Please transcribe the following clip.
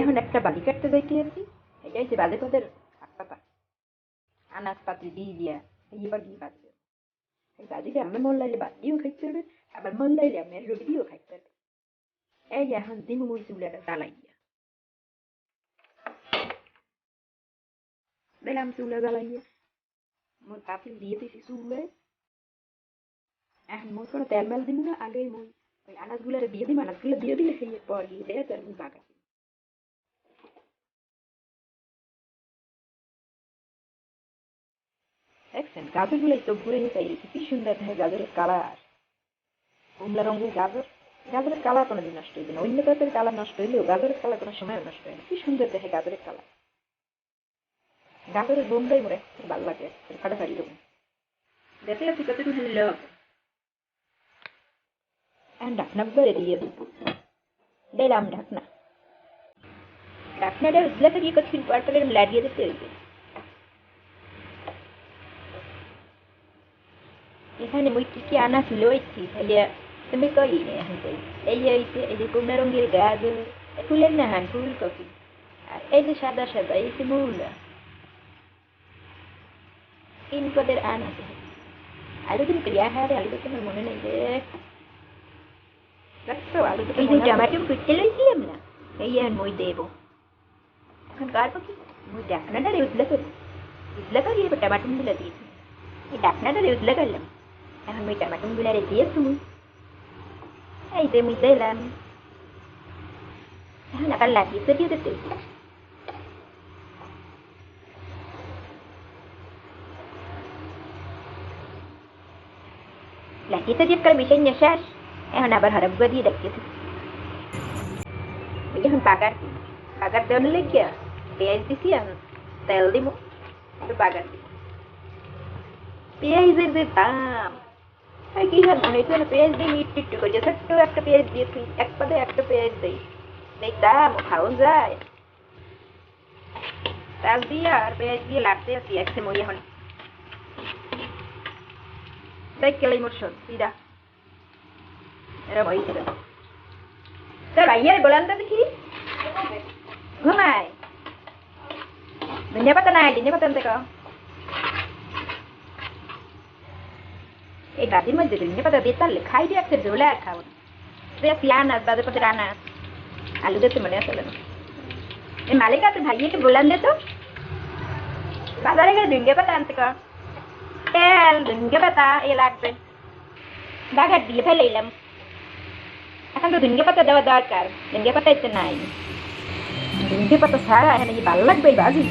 এখন একটা বালি কাটতে যাইতে আছি এটা হচ্ছে বাদে পদের আনাজ পাতি দিয়ে দিয়া। এইবার দিয়ে বাজবে এই বাজিকে আমি মোল্লাইলে বাদ দিয়েও খাইতে পারবে আবার মোল্লাইলে আমি রুটি দিয়েও খাইতে পারবে এই যে এখন দিন মুই চুলাটা জ্বালাইয়া দিলাম চুলা জ্বালাইয়া মোর পাতিল দিয়ে দিছি চুলে এখন মোর কোনো তেল মেল দিব না, আগেই মই ওই আনাজগুলো দিয়ে দিই আনাজগুলো দিয়ে দিলে সেই পর দিয়ে দেয় তার মুই দেখছেন? গাজরগুলো তো ঘুরে চাই কি সুন্দর দেখে গাজরের কালার। কমলা রঙের গাজর। গাজরের কালার কোনোদিন নষ্ট হইবে না। অন্য তরকারির কালার নষ্ট হইলেও গাজরের কালার কোনো সময় নষ্ট হয় না। কি সুন্দর দেখে গাজরের কালার। গাজরের বোমটাই মরে ভালো লাগে। ফাটাফাটি রকম। দেখলে তুই কত কিছু ঢাকনা করে দিয়ে দিলাম ঢাকনা। ঢাকনাটা উঠলে কি করছি পরপর লাগিয়ে দিতে হইবে? এখানে মই কি কি আনা ছিল ওইছি তাহলে তুমি কই নে এখন কই এই যে এই যে এই যে কমলা রঙের এ ফুলের না হান ফুলকপি আর এই যে সাদা সাদা এই যে মূলা তিন পদের আনা আলু দিন প্রিয়া হারে আলু তো মনে নেই যে দেখছ আলু তো এই যে টমেটো কুটতে লইছিলাম না এই আর মই দেব এখন কাটবো কি মই ডাকনাটা উতলে করি উতলে করি এবার টমেটো গুলো দিয়েছি এই ডাকনাটা উতলে করলাম এখন মই টমেটো গুলো দিয়ে তুমি এই যে মই দিলাম এখন আবার লাগিয়ে দিয়ে দিতে লাগিয়ে দিয়ে করে মিশাই নিয়ে শেষ এখন আবার হরব দিয়ে দেখতেছি এখন বাগার বাগার দেওয়ার লেগে পেঁয়াজ দিছি আর তেল দিব একটু বাগার দিব পেঁয়াজের যে দাম আর পেঁয়াজ দিয়ে মিট ছোট্ট একটা পেঁয়াজ এক পাতে একটা পেঁয়াজ দিই যায়। দিয়ে আর পেঁয়াজ দিয়ে লাগতে আছি এখন। দেখ কেলাই মোর শোন সিধা এরকম হয়েছিল তোর ভাইয়ার গোলাম তো দেখি? ঘুমায়। পাতা নাই, ধনিয়া দেখো গাদির মধ্যে ধনিয়া পাতা দিয়ে তাহলে খাই দিয়ে একটা ঝোলে আর খাও দেখছি আনাজ বাদে পথে আনাজ আলু দিতে মনে আসলে না এই মালিক আছে ভাইয়াকে বললাম দে তো বাজারে গেলে ধনিয়া পাতা আনতে কর তেল ধনিয়া পাতা এ লাগবে বাগার দিয়ে ফেলে এলাম এখন তো ধনিয়া পাতা দেওয়া দরকার ধনিয়া পাতা এতে নাই ধনিয়া পাতা ছাড়া এখানে কি ভালো লাগবে এই বাজি